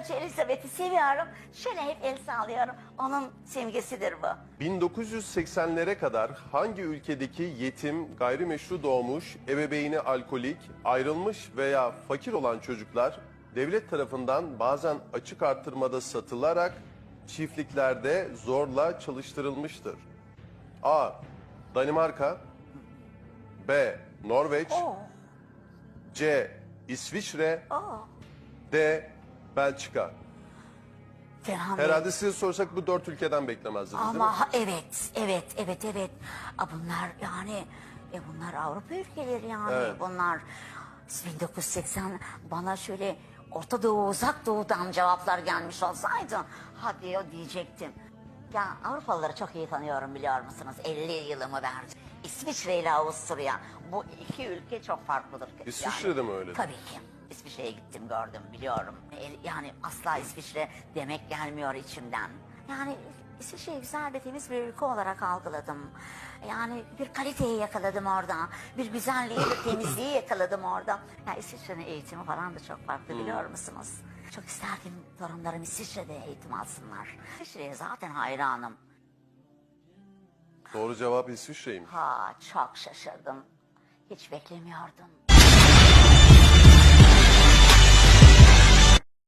Kraliçe Elizabeth'i seviyorum. Şöyle hep el sağlıyorum. Onun simgesidir bu. 1980'lere kadar hangi ülkedeki yetim, gayrimeşru doğmuş, ebeveyni alkolik, ayrılmış veya fakir olan çocuklar devlet tarafından bazen açık artırmada satılarak çiftliklerde zorla çalıştırılmıştır? A. Danimarka B. Norveç Oo, C. İsviçre oo. D. Belçika değil. Herhalde size sorsak bu dört ülkeden beklemezdiniz değil mi? Ama ha- evet, evet, evet, evet. A, bunlar yani, e bunlar Avrupa ülkeleri yani. Evet. Bunlar 1980 bana şöyle Orta Doğu, Uzak Doğu'dan cevaplar gelmiş olsaydı hadi o diyecektim. Ya Avrupalıları çok iyi tanıyorum biliyor musunuz? 50 yılımı verdim. İsviçre ile Avusturya. Bu iki ülke çok farklıdır. İsviçre'de mi öyle? Tabii ki. İsviçre'ye gittim gördüm biliyorum. Yani asla İsviçre demek gelmiyor içimden. Yani İsviçre'yi güzel ve temiz bir ülke olarak algıladım. Yani bir kaliteyi yakaladım orada. Bir güzelliği ve temizliği yakaladım orada. Ya İsviçre'nin eğitimi falan da çok farklı biliyor musunuz? Çok isterdim torunlarım İsviçre'de eğitim alsınlar. İsviçre'ye zaten hayranım. Doğru cevap İsviçre'ymiş. Ha çok şaşırdım. Hiç beklemiyordum.